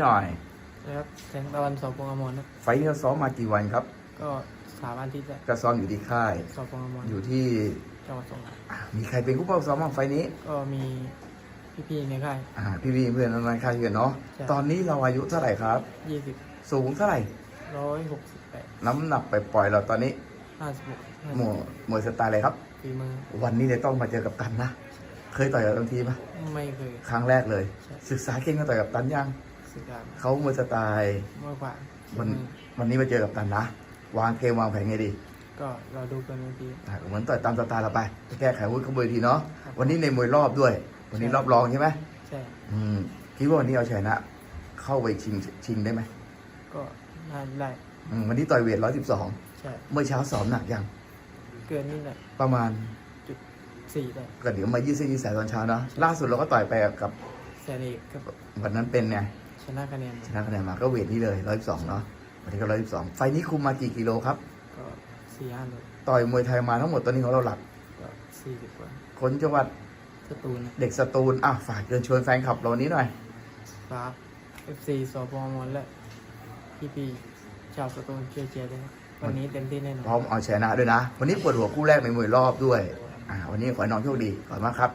หน่อยนะครับแสงตะวันสอบพงอมรครับไฟท์นี้เราซ้อมมากี่วันครับ ก็สามอาทิตย์แล้วก็ซ้อมอยู่ที่ค่ายสอบพงอมรอยู่ที่จังหวัดสงขลาอะมีใครเป็นผู้เป้าซ้อมบ้างไฟท์นี้ ก็มีพี่ๆในค่ายอ่าพี่พี่ๆเพื่อนน้องๆค่ายกันเนาะใช่ตอนนี้เราอายุเท่าไหร่ครับยี่สิบสูงเท่าไหร่ร้อยหกสิบแปดน้ำหนักไปปล่อยๆเราตอนนี้ห้าสิบหกหมวยมวยสไตล์อะไรครับฝีมือวันนี้เลยต้องมาเจอกับตันนะ เคยต่อยกับตันทีปะไม่เคยครั้งแรกเลยใช่ศึกษาเก่งมาต่อยกับตันยัง สึกษาเขามวยสไตล์เมื่อกว่าวันวันนี้มาเจอกับตันนะ วางเกมวางแผนไงดี ก็เราดูกันอีกทีอะเหมือนต่อยตามสไตล์เราไปไปแก้ไขวุฒิขบวนทีเนาะครับวันนี้ในมวยรอบด้วย วันนี้รอบรองใช่ไหมใช่อืมคิดว่าวันนี้เอาชนะ เข้าไปชิงชิงได้ไหมก็น่าได้อืมวันนี้ต่อยเวทร้อยสิบสองใช่เมื่อเช้าซ้อมหนักยัง เกินนี่แหละประมาณจุดสี่ได้ก็เดี๋ยวมายืดเส้นยืดสายตอนเช้าเนาะล่าสุดเราก็ต่อยไปกับแสนเอกก็วันนั้นเป็นไง ชนะคะแนนชนะคะแนนมาก็เวทนี้เลยร้อยสองเนาะวันนี้ก็ร้อยสองไฟล์นี้คุมมากี่กิโลครับ ก็สี่ห้าโลต่อยมวยไทยมาทั้งหมดตอนนี้ของเราหลักก็สี่สิบกว่าคนจังหวัดสตูลเด็กสตูลอะฝากเชิญชวนแฟนคลับเรานี้หน่อยฝากเอฟซีสพมและพี่ๆชาวสตูลช่วยเชียร์ด้วยครับวันนี้เต็มที่แน่นอนพร้อมเอาชนะด้วยนะ วันนี้ปวดหัวคู่แรกในมวยรอบด้วยอ่าวันนี้ขอให้น้องโชคดีขอบคุณมากครับ